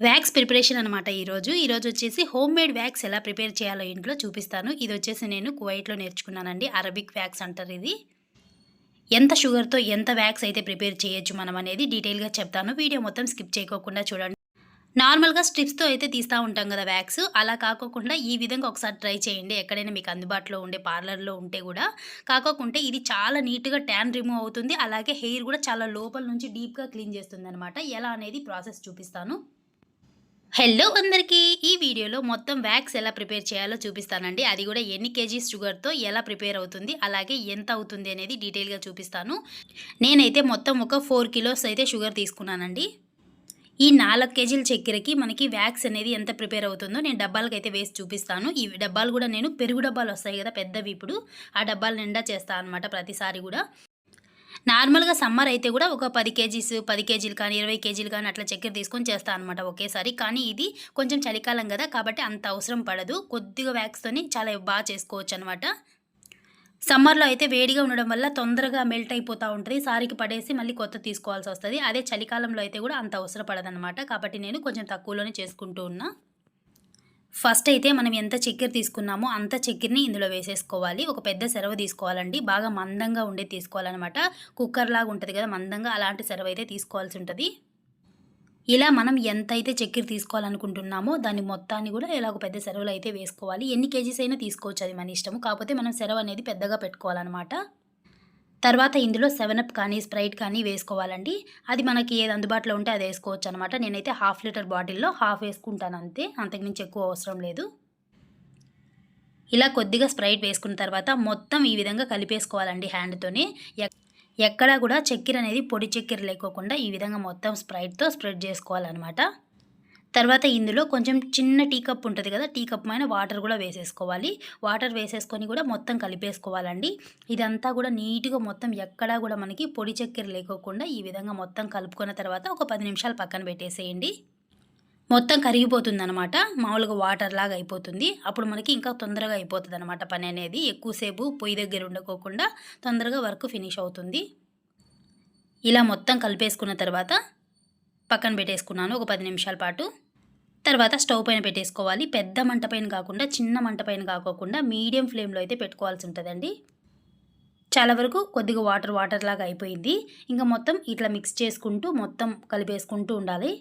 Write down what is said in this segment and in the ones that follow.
Wax preparation అనమాట ఈరోజు. ఈరోజు వచ్చేసి హోమ్ మేడ్ వ్యాక్స్ ఎలా ప్రిపేర్ చేయాలో ఇంట్లో చూపిస్తాను. ఇది వచ్చేసి నేను కువైట్లో నేర్చుకున్నానండి. అరబిక్ వ్యాక్స్ అంటారు ఇది. ఎంత షుగర్తో ఎంత వ్యాక్స్ అయితే ప్రిపేర్ చేయొచ్చు మనం అనేది డీటెయిల్గా చెప్తాను. వీడియో మొత్తం స్కిప్ చేయకోకుండా చూడండి. నార్మల్గా స్ట్రిప్స్తో అయితే తీస్తూ ఉంటాం కదా వ్యాక్స్. అలా కాకోకుండా ఈ విధంగా ఒకసారి ట్రై చేయండి. ఎక్కడైనా మీకు అందుబాటులో ఉండే పార్లర్లో ఉంటే కూడా. కాకోకుంటే ఇది చాలా నీట్గా ట్యాన్ రిమూవ్ అవుతుంది. అలాగే హెయిర్ కూడా చాలా లోపల నుంచి డీప్గా క్లీన్ చేస్తుంది అనమాట ఎలా అనేది ప్రాసెస్ చూపిస్తాను. హలో అందరికీ. ఈ వీడియోలో మొత్తం వ్యాక్స్ ఎలా ప్రిపేర్ చేయాలో చూపిస్తానండి. అది కూడా ఎన్ని కేజీస్ షుగర్తో ఎలా ప్రిపేర్ అవుతుంది అలాగే ఎంత అవుతుంది అనేది డీటెయిల్గా చూపిస్తాను. నేనైతే మొత్తం ఒక ఫోర్ కిలోస్ అయితే షుగర్ తీసుకున్నానండి. ఈ నాలుగు కేజీల చక్కెరకి మనకి వ్యాక్స్ అనేది ఎంత ప్రిపేర్ అవుతుందో నేను డబ్బాలకు అయితే వేసి చూపిస్తాను. ఈ డబ్బాలు కూడా నేను పెరుగు డబ్బాలు వస్తాయి కదా పెద్దవి ఇప్పుడు. ఆ డబ్బాలు నిండా చేస్తాను అనమాట ప్రతిసారి కూడా. నార్మల్గా సమ్మర్ అయితే కూడా ఒక పది కేజీస్ పది కేజీలు కానీ ఇరవై కేజీలు కానీ అట్లా చక్కెర తీసుకొని చేస్తాను అనమాట ఒకేసారి. కానీ ఇది కొంచెం చలికాలం కదా కాబట్టి అంత అవసరం పడదు. కొద్దిగా వ్యాక్స్తోని చాలా బాగా చేసుకోవచ్చు అనమాట సమ్మర్లో అయితే వేడిగా ఉండడం వల్ల తొందరగా మెల్ట్ అయిపోతూ ఉంటుంది. సారికి పడేసి మళ్ళీ కొత్త తీసుకోవాల్సి వస్తుంది. అదే చలికాలంలో అయితే కూడా అంత అవసరం పడదనమాట కాబట్టి నేను కొంచెం తక్కువలోనే చేసుకుంటూ ఉన్నా. ఫస్ట్ అయితే మనం ఎంత చక్కెర తీసుకున్నామో అంత చక్కెరని ఇందులో వేసేసుకోవాలి. ఒక పెద్ద సెరవ తీసుకోవాలండి. బాగా మందంగా ఉండే తీసుకోవాలన్నమాట. కుక్కర్ లాగా ఉంటుంది కదా మందంగా అలాంటి సెరవ అయితే తీసుకోవాల్సి ఉంటుంది. ఇలా మనం ఎంత అయితే చక్కెర తీసుకోవాలనుకుంటున్నామో దాని మొత్తాన్ని కూడా ఇలా ఒక పెద్ద సెరవులు అయితే వేసుకోవాలి. ఎన్ని కేజీస్ అయినా తీసుకోవచ్చు అది మన ఇష్టము. కాకపోతే మనం సెరవ అనేది పెద్దగా పెట్టుకోవాలన్నమాట. తర్వాత ఇందులో సెవెన్ అప్ కానీ స్ప్రైట్ కానీ వేసుకోవాలండి. అది మనకి ఏది అందుబాటులో ఉంటే అది వేసుకోవచ్చు అనమాట నేనైతే హాఫ్ లీటర్ బాటిల్లో హాఫ్ వేసుకుంటాను అంతే. అంతకుమించి ఎక్కువ అవసరం లేదు. ఇలా కొద్దిగా స్ప్రైట్ వేసుకున్న తర్వాత మొత్తం ఈ విధంగా కలిపేసుకోవాలండి హ్యాండ్తోనే ఎక్కడా కూడా చక్కెర అనేది పొడి చక్కెర లేకోకుండా ఈ విధంగా మొత్తం స్ప్రైట్తో స్ప్రెడ్ చేసుకోవాలన్నమాట. తర్వాత ఇందులో కొంచెం చిన్న టీ కప్ ఉంటుంది కదా టీ కప్ పైన వాటర్ కూడా వేసేసుకోవాలి. వాటర్ వేసేసుకొని కూడా మొత్తం కలిపేసుకోవాలండి. ఇదంతా కూడా నీట్గా మొత్తం ఎక్కడా కూడా మనకి పొడి చక్కెర లేకోకుండా ఈ విధంగా మొత్తం కలుపుకున్న తర్వాత ఒక పది నిమిషాలు పక్కన పెట్టేసేయండి. మొత్తం కరిగిపోతుంది అనమాట మామూలుగా వాటర్ లాగా అయిపోతుంది. అప్పుడు మనకి ఇంకా తొందరగా అయిపోతుంది అనమాట పని అనేది. ఎక్కువసేపు పొయ్యి దగ్గర ఉండకోకుండా తొందరగా వర్క్ ఫినిష్ అవుతుంది. ఇలా మొత్తం కలిపేసుకున్న తర్వాత పక్కన పెట్టేసుకున్నాను ఒక పది నిమిషాల పాటు. తర్వాత స్టవ్ పైన పెట్టేసుకోవాలి. పెద్ద మంట పైన కాకుండా చిన్న మంట పైన కాకోకుండా మీడియం ఫ్లేమ్లో అయితే పెట్టుకోవాల్సి ఉంటుందండి. చాలా వరకు కొద్దిగా వాటర్ వాటర్ లాగా అయిపోయింది. ఇంకా మొత్తం ఇట్లా మిక్స్ చేసుకుంటూ మొత్తం కలిపేసుకుంటూ ఉండాలి.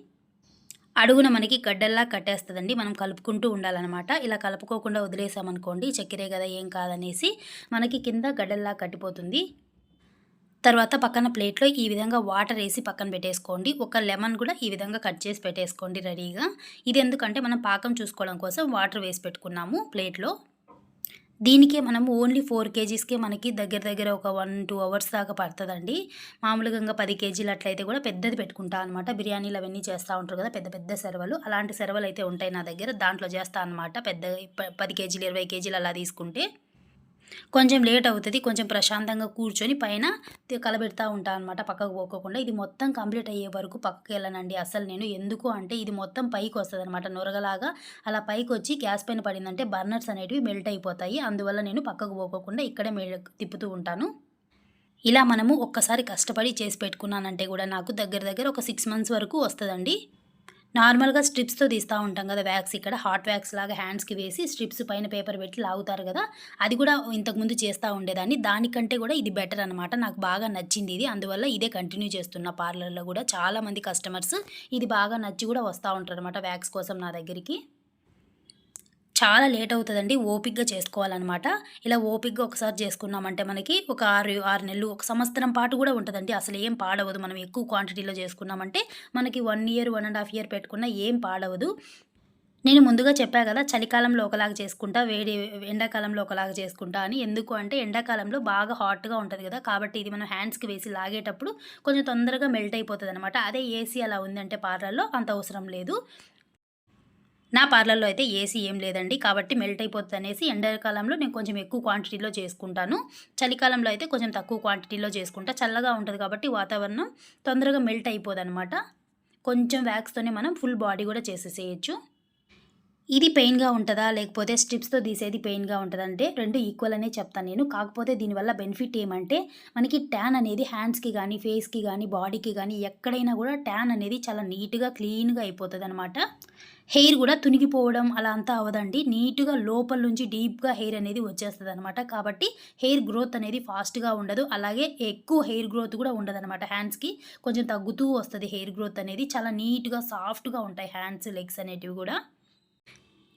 అడుగున మనకి గడ్డల్లా కట్టేస్తుందండి. మనం కలుపుకుంటూ ఉండాలన్నమాట. ఇలా కలుపుకోకుండా వదిలేసామనుకోండి చక్కెరే కదా ఏం కాదనేసి మనకి కింద గడ్డల్లా కట్టిపోతుంది. తర్వాత పక్కన ప్లేట్లో ఈ విధంగా వాటర్ వేసి పక్కన పెట్టేసుకోండి. ఒక లెమన్ కూడా ఈ విధంగా కట్ చేసి పెట్టేసుకోండి రెడీగా. ఇది ఎందుకంటే మనం పాకం చూసుకోవడం కోసం వాటర్ వేసి పెట్టుకున్నాము ప్లేట్లో. దీనికే మనం ఓన్లీ ఫోర్ కేజీస్కే మనకి దగ్గర దగ్గర ఒక వన్ టూ అవర్స్ దాకా పడుతుందండి. మామూలుగా ఇంకా పది కేజీలు అట్లయితే కూడా పెద్దది పెట్టుకుంటా అనమాట బిర్యానీలు అవన్నీ చేస్తూ ఉంటారు కదా పెద్ద పెద్ద సెరవలు. అలాంటి సెరవలు అయితే ఉంటాయి నా దగ్గర. దాంట్లో చేస్తా అనమాట పెద్ద పది కేజీలు ఇరవై కేజీలు అలా తీసుకుంటే. కొంచెం లేట్ అవుతుంది కొంచెం ప్రశాంతంగా కూర్చొని పైన కలబెడతా ఉంటాను అనమాట పక్కకు పోకోకుండా. ఇది మొత్తం కంప్లీట్ అయ్యే వరకు పక్కకి వెళ్ళనండి. అసలు నేను ఎందుకు అంటే ఇది మొత్తం పైకి వస్తుంది అనమాట నొరగలాగా అలా పైకి వచ్చి గ్యాస్ పైన పడిందంటే బర్నర్స్ అనేటివి మెల్ట్ అయిపోతాయి. అందువల్ల నేను పక్కకు పోకోకుండా ఇక్కడే తిప్పుతూ ఉంటాను. ఇలా మనము ఒక్కసారి కష్టపడి చేసి పెట్టుకున్నానంటే కూడా నాకు దగ్గర దగ్గర ఒక సిక్స్ మంత్స్ వరకు వస్తుందండి. నార్మల్గా స్ట్రిప్స్తో తీస్తూ ఉంటాం కదా వ్యాక్స్ ఇక్కడ. హాట్ వ్యాక్స్ లాగా హ్యాండ్స్కి వేసి స్ట్రిప్స్ పైన పేపర్ పెట్టి లాగుతారు కదా. అది కూడా ఇంతకుముందు చేస్తూ ఉండేదాన్ని. దానికంటే కూడా ఇది బెటర్ అనమాట నాకు బాగా నచ్చింది ఇది. అందువల్ల ఇదే కంటిన్యూ చేస్తున్న పార్లర్లో కూడా చాలామంది కస్టమర్స్ ఇది బాగా నచ్చి కూడా వస్తూ ఉంటారు అనమాట వ్యాక్స్ కోసం నా దగ్గరికి. చాలా లేట్ అవుతుందండి ఓపిక్గా చేసుకోవాలన్నమాట. ఇలా ఓపిక్గా ఒకసారి చేసుకున్నామంటే మనకి ఒక ఆరు ఆరు నెలలు ఒక సంవత్సరం పాటు కూడా ఉంటుందండి. అసలు ఏం పాడవదు. మనం ఎక్కువ క్వాంటిటీలో చేసుకున్నామంటే మనకి one year one and half year పెట్టుకున్నా ఏం పాడవదు. నేను ముందుగా చెప్పా కదా చలికాలంలో ఒకలాగా చేసుకుంటా వేడి ఎండాకాలంలో ఒకలాగా చేసుకుంటా అని. ఎందుకు అంటే ఎండాకాలంలో బాగా హాట్గా ఉంటుంది కదా. కాబట్టి ఇది మనం హ్యాండ్స్కి వేసి లాగేటప్పుడు కొంచెం తొందరగా మెల్ట్ అయిపోతుంది అనమాట అదే ఏసీ అలా ఉందంటే పార్లర్లో అంత అవసరం లేదు. నా పార్లర్లో అయితే ఏసీ ఏం లేదండి. కాబట్టి మెల్ట్ అయిపోతుంది అనేసి ఎండాకాలంలో నేను కొంచెం ఎక్కువ క్వాంటిటీలో చేసుకుంటాను. చలికాలంలో అయితే కొంచెం తక్కువ క్వాంటిటీలో చేసుకుంటా. చల్లగా ఉంటుంది కాబట్టి వాతావరణం తొందరగా మెల్ట్ అయిపోదనమాట కొంచెం వ్యాక్స్తోనే మనం ఫుల్ బాడీ కూడా చేసేసేయచ్చు. ఇది పెయిన్‌గా ఉంటుందా లేకపోతే స్ట్రిప్స్‌తో తీసేది పెయిన్‌గా ఉంటుందా అంటే రెండు ఈక్వల్ అనే చెప్తాను నేను. కాకపోతే దీనివల్ల బెనిఫిట్ ఏమంటే మనకి ట్యాన్ అనేది హ్యాండ్స్‌కి కానీ ఫేస్‌కి కానీ బాడీకి కానీ ఎక్కడైనా కూడా ట్యాన్ అనేది చాలా నీట్‌గా, క్లీన్‌గా అయిపోతుంది అనమాట హెయిర్ కూడా తునిగిపోవడం అలా అంతా అవ్వదండి. నీట్‌గా లోపల నుంచి డీప్‌గా హెయిర్ అనేది వచ్చేస్తుంది అనమాట కాబట్టి హెయిర్ గ్రోత్ అనేది ఫాస్ట్‌గా ఉండదు. అలాగే ఎక్కువ హెయిర్ గ్రోత్ గూడా ఉండదనమాట హ్యాండ్స్‌కి. కొంచెం తగ్గుతూ వస్తుంది హెయిర్ గ్రోత్ అనేది. చాలా నీట్‌గా, సాఫ్ట్‌గా ఉంటాయి హ్యాండ్స్, లెగ్స్ అనేటివి కూడా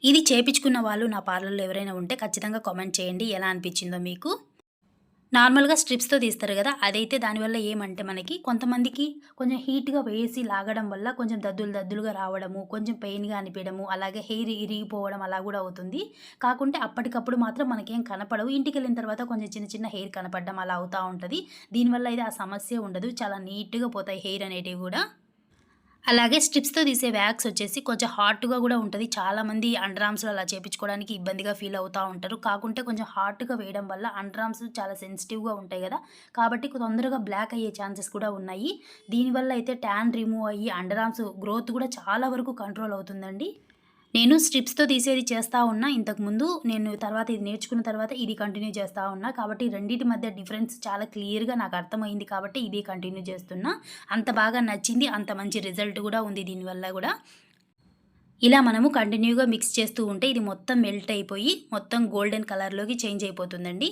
ఇది చేపించుకున్న వాళ్ళు నా పార్లర్‌లో ఎవరైనా ఉంటే ఖచ్చితంగా కామెంట్ చేయండి. ఎలా అనిపించిందో మీకు? నార్మల్‌గా స్ట్రిప్స్‌తో తీస్తారు కదా అదైతే దానివల్ల ఏమంటే మనకి కొంతమందికి కొంచెం హీట్‌గా వేసి లాగడం వల్ల కొంచెం దద్దులు దద్దులుగా రావడము, కొంచెం పెయిన్‌గా అనిపించడము అలాగే హెయిర్ ఇరిగిపోవడం అలా కూడా అవుతుంది. కాకుంటే అప్పటికప్పుడు మాత్రం మనకేం కనపడవు. ఇంటికెళ్ళిన తర్వాత కొంచెం చిన్న చిన్న హెయిర్ కనపడడం అలా అవుతూ ఉంటుంది దీనివల్ల అయితే ఆ సమస్య ఉండదు. చాలా నీట్‌గా పోతాయి హెయిర్ అనేటివి కూడా అలాగే స్ట్రిప్స్‌తో తీసే వ్యాక్స్ వచ్చేసి కొంచెం హార్ట్గా కూడా ఉంటుంది చాలామంది అండర్ ఆర్మ్స్‌లో అలా చేయించుకోవడానికి ఇబ్బందిగా ఫీల్ అవుతూ ఉంటారు. కాకుంటే కొంచెం హార్ట్గా వేయడం వల్ల అండర్ ఆర్మ్స్ చాలా సెన్సిటివ్‌గా ఉంటాయి కదా కాబట్టి తొందరగా బ్లాక్ అయ్యే ఛాన్సెస్ కూడా ఉన్నాయి. దీనివల్ల అయితే ట్యాన్ రిమూవ్ అయ్యి అండర్ ఆర్మ్స్ గ్రోత్ కూడా చాలా వరకు కంట్రోల్ అవుతుందండి. నేను స్ట్రిప్స్‌తో తీసేది చేస్తూ ఉన్నా ఇంతకుముందు. నేను తర్వాత ఇది నేర్చుకున్న తర్వాత ఇది కంటిన్యూ చేస్తూ ఉన్నా. కాబట్టి రెండింటి మధ్య డిఫరెన్స్ చాలా క్లియర్‌గా నాకు అర్థమైంది కాబట్టి ఇది కంటిన్యూ చేస్తున్నా. అంత బాగా నచ్చింది. అంత మంచి రిజల్ట్ కూడా ఉంది దీనివల్ల కూడా ఇలా మనము కంటిన్యూగా మిక్స్ చేస్తూ ఉంటే ఇది మొత్తం మెల్ట్ అయిపోయి మొత్తం గోల్డెన్ కలర్‌లోకి చేంజ్ అయిపోతుందండి.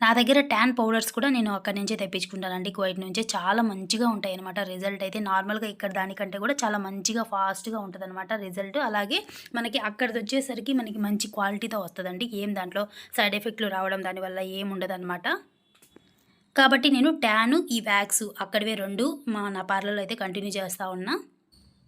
నా దగ్గర ట్యాన్ పౌడర్స్ కూడా నేను అక్కడి నుంచే తెప్పించుకుంటానండి. కువైట్ నుంచే. చాలా మంచిగా ఉంటాయనమాట రిజల్ట్ అయితే. నార్మల్‌గా ఇక్కడ దానికంటే కూడా చాలా మంచిగా ఫాస్ట్‌గా ఉంటదనమాట రిజల్ట్. అలాగే మనకి అక్కడిదొచ్చేసరికి మనకి మంచి క్వాలిటీతో వస్తుందండి ఏం దాంట్లో సైడ్ ఎఫెక్ట్‌లు రావడం దానివల్ల ఏం ఉండదనమాట. కాబట్టి నేను ట్యాను, ఈ వ్యాక్స్ అక్కడివే రెండు మా నా పార్లర్‌లో అయితే కంటిన్యూ చేస్తూ ఉన్నా.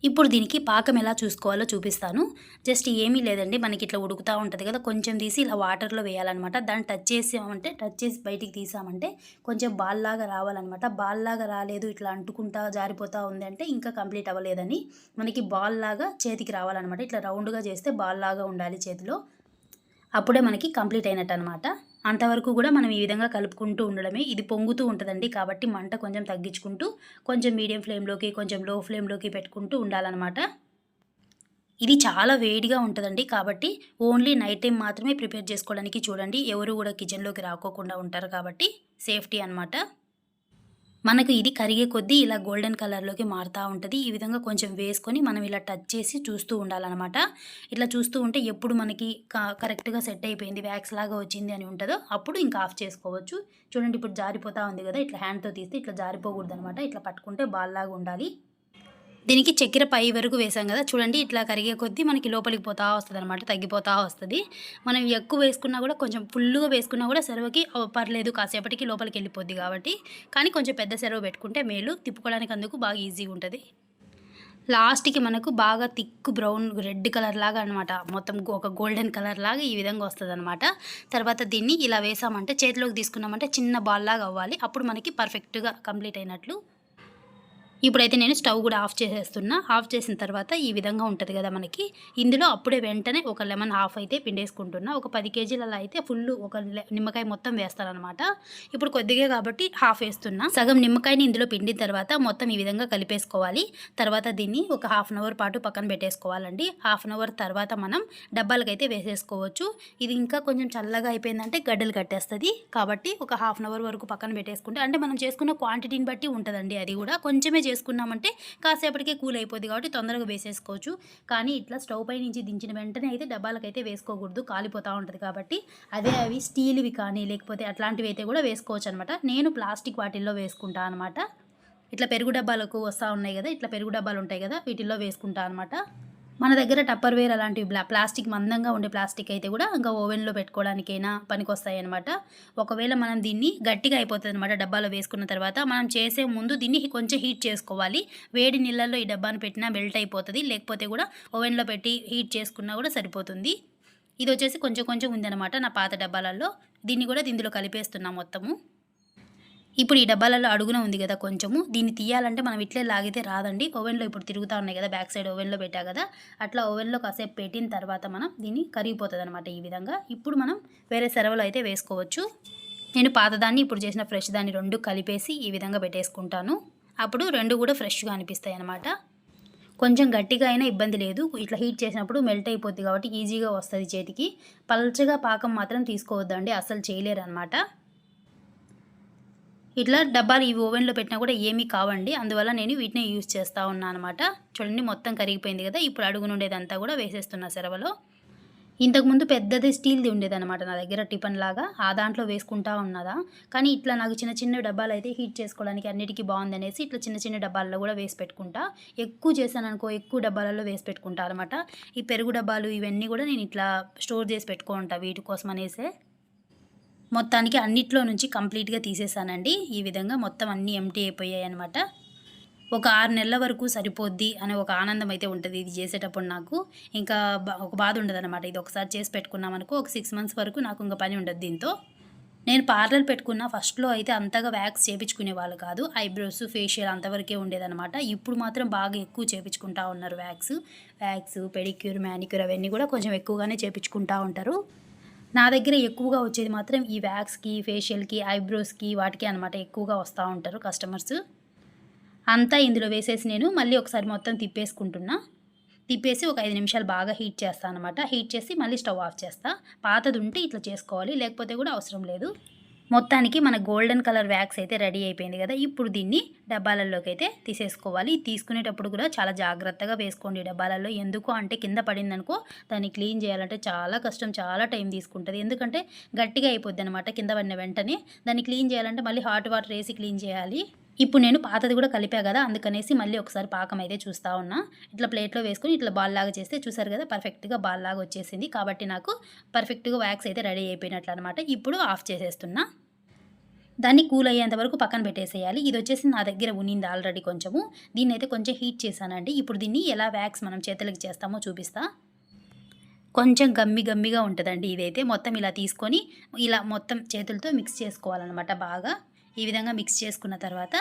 ఇప్పుడు దీనికి పాకం ఎలా చూసుకోవాలో చూపిస్తాను. జస్ట్ ఏమీ లేదండి. మనకి ఇట్లా ఉడుకుతూ ఉంటుంది కదా కొంచెం తీసి ఇలా వాటర్‌లో వేయాలనమాట. దాన్ని టచ్ చేసామంటే టచ్ చేసి బయటికి తీసామంటే కొంచెం బాల్‌లాగా రావాలనమాట. బాల్‌లాగా రాలేదు ఇట్లా అంటుకుంటా జారిపోతా ఉంది అంటే ఇంకా కంప్లీట్ అవ్వలేదని. మనకి బాల్‌లాగా చేతికి రావాలనమాట. ఇట్లా రౌండ్‌గా చేస్తే బాల్‌లాగా ఉండాలి చేతిలో. అప్పుడే మనకి కంప్లీట్ అయినట్టు అనమాట అంతవరకు కూడా మనం ఈ విధంగా కలుపుకుంటూ ఉండడమే. ఇది పొంగుతూ ఉంటుందండి కాబట్టి మంట కొంచెం తగ్గించుకుంటూ కొంచెం మీడియం ఫ్లేమ్‌లోకి, కొంచెం లో ఫ్లేమ్‌లోకి పెట్టుకుంటూ ఉండాలన్నమాట ఇది చాలా వేడిగా ఉంటుందండి కాబట్టి ఓన్లీ నైట్ టైం మాత్రమే ప్రిపేర్ చేసుకోవడానికి చూడండి. ఎవరు కూడా కిచెన్‌లోకి రాకోకుండా ఉంటారు కాబట్టి సేఫ్టీ అనమాట. మనకు ఇది కరిగే కొద్దీ ఇలా గోల్డెన్ కలర్‌లోకి మారుతూ ఉంటుంది ఈ విధంగా కొంచెం వేసుకొని మనం ఇలా టచ్ చేసి చూస్తూ ఉండాలన్నమాట ఇట్లా చూస్తూ ఉంటే ఎప్పుడు మనకి క కరెక్ట్‌గా సెట్ అయిపోయింది వ్యాక్స్ లాగా వచ్చింది అని ఉంటుందో అప్పుడు ఇంకా ఆఫ్ చేసుకోవచ్చు. చూడండి ఇప్పుడు జారిపోతా ఉంది కదా ఇట్లా హ్యాండ్‌తో తీస్తే ఇట్లా జారిపోకూడదు అనమాట ఇట్లా పట్టుకుంటే బాల్‌లాగా ఉండాలి. దీనికి చక్కెర పై వరకు వేసాం కదా చూడండి ఇట్లా కరిగే కొద్దీ మనకి లోపలికి పోతా అనమాట తగ్గిపోతా వస్తుంది మనం ఎక్కువ వేసుకున్నా కూడా కొంచెం ఫుల్లుగా వేసుకున్నా కూడా సెరవకి పర్లేదు కాసేపటికి లోపలికి వెళ్ళిపోద్ది కాబట్టి కానీ కొంచెం పెద్ద సెరవ పెట్టుకుంటే మేలు. తిప్పుకోవడానికి అందుకు బాగా ఈజీగా ఉంటుంది లాస్ట్‌కి మనకు బాగా థిక్ బ్రౌన్ రెడ్ కలర్ లాగా అనమాట. మొత్తం ఒక గోల్డెన్ కలర్ లాగా ఈ విధంగా వస్తుంది అనమాట తర్వాత దీన్ని ఇలా వేసామంటే చేతిలోకి తీసుకున్నామంటే చిన్న బాల్ లాగా అవ్వాలి. అప్పుడు మనకి పర్ఫెక్ట్‌గా కంప్లీట్ అయినట్లు. ఇప్పుడైతే నేను స్టవ్ కూడా ఆఫ్ చేసేస్తున్నా. ఆఫ్ చేసిన తర్వాత ఈ విధంగా ఉంటుంది కదా మనకి. ఇందులో అప్పుడే వెంటనే ఒక లెమన్ హాఫ్ అయితే పిండేసుకుంటున్నా. ఒక పది కేజీల అయితే ఫుల్ ఒక లె నిమ్మకాయ మొత్తం వేస్తానమాట ఇప్పుడు కొద్దిగా కాబట్టి హాఫ్ వేస్తున్నా సగం నిమ్మకాయని ఇందులో పిండిన తర్వాత మొత్తం ఈ విధంగా కలిపేసుకోవాలి. తర్వాత దీన్ని ఒక హాఫ్ అన్ అవర్ పాటు పక్కన పెట్టేసుకోవాలండి. హాఫ్ అన్ అవర్ తర్వాత మనం డబ్బాలకైతే వేసేసుకోవచ్చు. ఇది ఇంకా కొంచెం చల్లగా అయిపోయిందంటే గడ్డలు కట్టేస్తుంది కాబట్టి ఒక హాఫ్ అన్ అవర్ వరకు పక్కన పెట్టేసుకుంటే అంటే మనం చేసుకున్న క్వాంటిటీని బట్టి ఉంటుందండి అది కూడా కొంచెమే చేసుకున్నామంటే కాసేపటికే కూల్ అయిపోద్ది కాబట్టి తొందరగా వేసేసుకోవచ్చు. కానీ ఇట్లా స్టవ్ పై నుంచి దించిన వెంటనే అయితే డబ్బాలకైతే వేసుకోకూడదు. కాలిపోతూ ఉంటుంది కాబట్టి. అదే అవి స్టీల్‌వి కానీ లేకపోతే అట్లాంటివి అయితే కూడా వేసుకోవచ్చు అనమాట నేను ప్లాస్టిక్ వాటిల్లో వేసుకుంటా అనమాట. ఇట్లా పెరుగు డబ్బాలకు వస్తూ ఉన్నాయి కదా ఇట్లా పెరుగు డబ్బాలు ఉంటాయి కదా వీటిల్లో వేసుకుంటా అనమాట. మన దగ్గర టప్పర్‌వేర్ అలాంటివి ప్లాస్టిక్ మందంగా ఉండే ప్లాస్టిక్ అయితే కూడా ఇంకా ఓవెన్‌లో పెట్టుకోవడానికైనా పనికొస్తాయనమాట. ఒకవేళ మనం దీన్ని గట్టిగా అయిపోతుంది అనమాట డబ్బాలో వేసుకున్న తర్వాత. మనం చేసే ముందు దీన్ని కొంచెం హీట్ చేసుకోవాలి. వేడి నీళ్ళల్లో ఈ డబ్బాను పెట్టినా మెల్ట్ అయిపోతుంది లేకపోతే కూడా ఓవెన్‌లో పెట్టి హీట్ చేసుకున్నా కూడా సరిపోతుంది. ఇది వచ్చేసి కొంచెం కొంచెం ఉందనమాట నా పాత డబ్బాలలో దీన్ని కూడా ఇందులో కలిపేస్తున్నా మొత్తము. ఇప్పుడు ఈ డబ్బాలలో అడుగున ఉంది కదా కొంచెము. దీన్ని తీయాలంటే మనం ఇట్లే లాగితే రాదండి. ఓవెన్‌లో ఇప్పుడు తిరుగుతూ ఉన్నాయి కదా బ్యాక్ సైడ్ ఓవెన్‌లో పెట్టా కదా అట్లా ఓవెన్‌లో కాసేపు పెట్టిన తర్వాత మనం దీన్ని కరిగిపోతదనమాట ఈ విధంగా. ఇప్పుడు మనం వేరే సెరవలో అయితే వేసుకోవచ్చు. నేను పాతదాన్ని ఇప్పుడు చేసిన ఫ్రెష్ దాన్ని రెండు కలిపేసి ఈ విధంగా పెట్టేసుకుంటాను. అప్పుడు రెండు కూడా ఫ్రెష్‌గా అనిపిస్తాయి అనమాట కొంచెం గట్టిగా అయినా ఇబ్బంది లేదు ఇట్లా హీట్ చేసినప్పుడు మెల్ట్ అయిపోద్ది కాబట్టి ఈజీగా వస్తుంది చేతికి పల్చగా పాకం మాత్రం తీసుకోవద్దండి అసలు చేయలేరు అనమాట ఇట్లా డబ్బాలు ఈ ఓవెన్లో పెట్టినా కూడా ఏమీ కావండి. అందువల్ల నేను వీటిని యూజ్ చేస్తూ ఉన్నాను అనమాట చూడండి మొత్తం కరిగిపోయింది కదా. ఇప్పుడు అడుగును ఉండేదంతా కూడా వేసేస్తున్నా సెరవలో. ఇంతకుముందు పెద్దది స్టీల్ది ఉండేదన్నమాట నా దగ్గర టిఫిన్ లాగా. ఆ దాంట్లో వేసుకుంటా ఉన్నదా. కానీ ఇట్లా నాకు చిన్న చిన్న డబ్బాలు అయితే హీట్ చేసుకోవడానికి అన్నిటికీ బాగుందనేసి ఇట్లా చిన్న చిన్న డబ్బాల్లో కూడా వేసి పెట్టుకుంటా. ఎక్కువ చేశాను అనుకో ఎక్కువ డబ్బాలలో వేసి పెట్టుకుంటా అనమాట ఈ పెరుగు డబ్బాలు ఇవన్నీ కూడా నేను ఇట్లా స్టోర్ చేసి పెట్టుకుంటా వీటి కోసం అనేసే. మొత్తానికి అన్నిట్లో నుంచి కంప్లీట్గా తీసేసానండి. ఈ విధంగా మొత్తం అన్నీ ఎంటీ అయిపోయాయి అనమాట ఒక ఆరు నెలల వరకు సరిపోద్ది అనే ఒక ఆనందం అయితే ఉంటుంది ఇది చేసేటప్పుడు నాకు. ఇంకా బా- ఒక బాధ ఉండదు అనమాట ఇది ఒకసారి చేసి పెట్టుకున్నాం అనుకో ఒక సిక్స్ మంత్స్ వరకు నాకు ఇంకా పని ఉండదు దీంతో. నేను పార్లర్ పెట్టుకున్న ఫస్ట్లో అయితే అంతగా వ్యాక్స్ చేపించుకునే వాళ్ళు కాదు. ఐబ్రోస్ ఫేషియల్ అంతవరకే ఉండేదన్నమాట. ఇప్పుడు మాత్రం బాగా ఎక్కువ చేపించుకుంటా ఉన్నారు వ్యాక్స్. వ్యాక్స్ పెడిక్యూర్ మ్యానిక్యూర్ అవన్నీ కూడా కొంచెం ఎక్కువగానే చేపించుకుంటా ఉంటారు. నా దగ్గర ఎక్కువగా వచ్చేది మాత్రం ఈ వ్యాక్స్కి ఫేషియల్కి ఐబ్రోస్కి వాటికి అనమాట ఎక్కువగా వస్తూ ఉంటారు కస్టమర్స్. అంతా ఇందులో వేసేసి నేను మళ్ళీ ఒకసారి మొత్తం తిప్పేసుకుంటున్నా. తిప్పేసి ఒక ఐదు నిమిషాలు బాగా హీట్ చేస్తాను అనమాట హీట్ చేసి మళ్ళీ స్టవ్ ఆఫ్ చేస్తా. పాతది ఉంటే ఇట్లా చేసుకోవాలి. లేకపోతే కూడా అవసరం లేదు. మొత్తానికి మన గోల్డెన్ కలర్ వ్యాక్స్ అయితే రెడీ అయిపోయింది కదా. ఇప్పుడు దీన్ని డబ్బాలలోకి అయితే తీసేసుకోవాలి తీసుకునేటప్పుడు కూడా చాలా జాగ్రత్తగా వేసుకోండి డబ్బాలలో. ఎందుకు అంటే కింద పడిందనుకో దాన్ని క్లీన్ చేయాలంటే చాలా కష్టం చాలా టైం తీసుకుంటుంది. ఎందుకంటే గట్టిగా అయిపోద్ది అనమాట కింద పడిన వెంటనే. దాన్ని క్లీన్ చేయాలంటే మళ్ళీ హాట్ వాటర్ వేసి క్లీన్ చేయాలి. ఇప్పుడు నేను పాతది కూడా కలిపా కదా అందుకనేసి మళ్ళీ ఒకసారి పాకం అయితే చూస్తూ ఉన్నా. ఇట్లా ప్లేట్లో వేసుకుని ఇట్లా బాల్ లాగా చేస్తే చూసారు కదా పర్ఫెక్ట్గా బాల్ లాగా వచ్చేసింది. కాబట్టి నాకు పర్ఫెక్ట్గా వ్యాక్స్ అయితే రెడీ అయిపోయినట్లు అనమాట ఇప్పుడు ఆఫ్ చేసేస్తున్నా. దాన్ని కూల్ అయ్యేంత వరకు పక్కన పెట్టేసేయాలి. ఇది వచ్చేసి నా దగ్గర ఉన్నింది ఆల్రెడీ కొంచెము. దీన్ని అయితే కొంచెం హీట్ చేశానండి. ఇప్పుడు దీన్ని ఎలా వ్యాక్స్ మనం చేతులకి చేస్తామో చూపిస్తా. కొంచెం గమ్మి గమ్మిగా ఉంటుందండి ఇదైతే. మొత్తం ఇలా తీసుకొని ఇలా మొత్తం చేతులతో మిక్స్ చేసుకోవాలన్నమాట బాగా. ఈ విధంగా మిక్స్ చేసుకున్న తర్వాత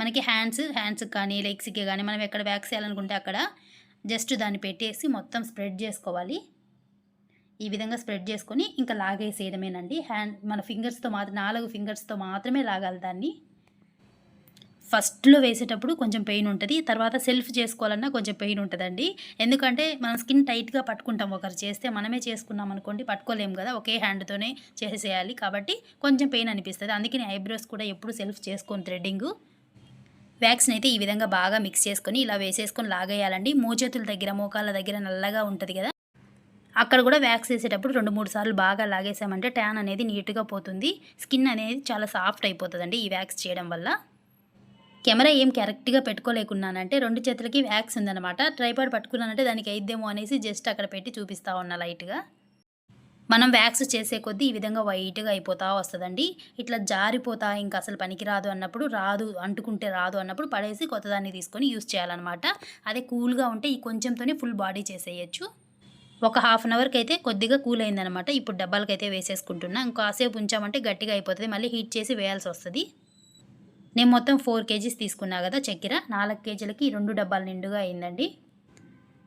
మనకి హ్యాండ్స్ హ్యాండ్స్కి కానీ లెగ్స్కి కానీ మనం ఎక్కడ వ్యాక్స్ చేయాలనుకుంటే అక్కడ జస్ట్ దాన్ని పెట్టేసి మొత్తం స్ప్రెడ్ చేసుకోవాలి. ఈ విధంగా స్ప్రెడ్ చేసుకొని ఇంకా లాగేసేయడమేనండి. హ్యాండ్ మన ఫింగర్స్తో మాత్రం నాలుగు ఫింగర్స్తో మాత్రమే లాగాలి దాన్ని. ఫస్ట్లో వేసేటప్పుడు కొంచెం పెయిన్ ఉంటుంది. తర్వాత సెల్ఫ్ చేసుకోవాలన్నా కొంచెం పెయిన్ ఉంటుందండి. ఎందుకంటే మనం స్కిన్ టైట్గా పట్టుకుంటాం ఒకరు. చేస్తే మనమే చేసుకున్నాం అనుకోండి పట్టుకోలేము కదా. ఒకే హ్యాండ్తోనే చేసేయాలి కాబట్టి కొంచెం పెయిన్ అనిపిస్తుంది. అందుకని ఐబ్రోస్ కూడా ఎప్పుడు సెల్ఫ్ చేసుకోని థ్రెడ్డింగు వ్యాక్స్ని అయితే ఈ విధంగా బాగా మిక్స్ చేసుకొని ఇలా వేసేసుకొని లాగేయాలండి. మోచేతుల దగ్గర మోకాళ్ళ దగ్గర నల్లగా ఉంటుంది కదా. అక్కడ కూడా వ్యాక్స్ వేసేటప్పుడు రెండు మూడు సార్లు బాగా లాగేసామంటే ట్యాన్ అనేది నీట్గా పోతుంది. స్కిన్ అనేది చాలా సాఫ్ట్ అయిపోతుందండి ఈ వ్యాక్స్ చేయడం వల్ల. కెమెరా ఏం కరెక్ట్గా పెట్టుకోలేకున్నానంటే రెండు చేతులకి వ్యాక్స్ ఉందన్నమాట. ట్రైపాడ్ పట్టుకున్నానంటే దానికి అయిద్దేమో అనేసి జస్ట్ అక్కడ పెట్టి చూపిస్తా ఉన్నా లైట్గా. మనం వ్యాక్స్ చేసే కొద్దీ ఈ విధంగా వైట్గా అయిపోతా వస్తుందండి. ఇట్లా జారిపోతా ఇంకా అసలు పనికిరాదు అన్నప్పుడు రాదు అంటుకుంటే రాదు అన్నప్పుడు పడేసి కొత్తదాన్ని తీసుకొని యూస్ చేయాలన్నమాట. అదే కూల్గా ఉంటే ఈ కొంచెంతోనే ఫుల్ బాడీ చేసేయచ్చు. ఒక హాఫ్ అన్ అవర్కి అయితే కొద్దిగా కూల్ అయిందనమాట ఇప్పుడు డబ్బాలకి అయితే వేసేసుకుంటున్నా ఇంకాసేపు ఉంచామంటే గట్టిగా అయిపోతుంది. మళ్ళీ హీట్ చేసి వేయాల్సి వస్తుంది. నేను మొత్తం ఫోర్ కేజీస్ తీసుకున్నా కదా చక్కెర. నాలుగు కేజీలకి రెండు డబ్బాలు నిండుగా అయిందండి.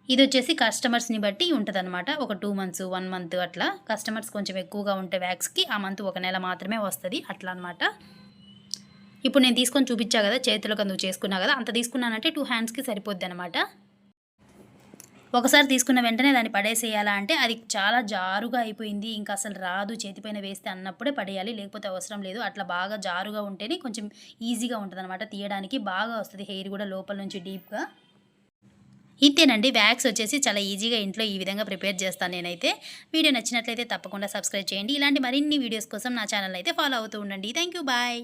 ఇది వచ్చేసి కస్టమర్స్ని బట్టి ఉంటుందన్నమాట. ఒక టూ మంత్స్ వన్ మంత్ అట్లా కస్టమర్స్ కొంచెం ఎక్కువగా ఉంటే వ్యాక్స్కి ఆ మంత్ ఒక నెల మాత్రమే వస్తుంది అట్లా అనమాట ఇప్పుడు నేను తీసుకొని చూపించా కదా చేతులకు అందుకు చేసుకున్నా కదా అంత తీసుకున్నానంటే టూ హ్యాండ్స్కి సరిపోద్ది అనమాట ఒకసారి తీసుకున్న వెంటనే దాన్ని పడేసేయాలా అంటే అది చాలా జారుగా అయిపోయింది ఇంకా అసలు రాదు చేతిపైన వేస్తే అన్నప్పుడే పడేయాలి లేకపోతే అవసరం లేదు. అట్లా బాగా జారుగా ఉంటేనే కొంచెం ఈజీగా ఉంటుంది అనమాట తీయడానికి బాగా వస్తుంది హెయిర్ కూడా లోపల నుంచి డీప్గా. ఇంతేనండి వ్యాక్స్ వచ్చేసి చాలా ఈజీగా ఇంట్లో ఈ విధంగా ప్రిపేర్ చేస్తాను నేనైతే. వీడియో నచ్చినట్లయితే తప్పకుండా సబ్స్క్రైబ్ చేయండి. ఇలాంటి మరిన్ని వీడియోస్ కోసం నా ఛానల్ అయితే ఫాలో అవుతూ ఉండండి. Thank you bye.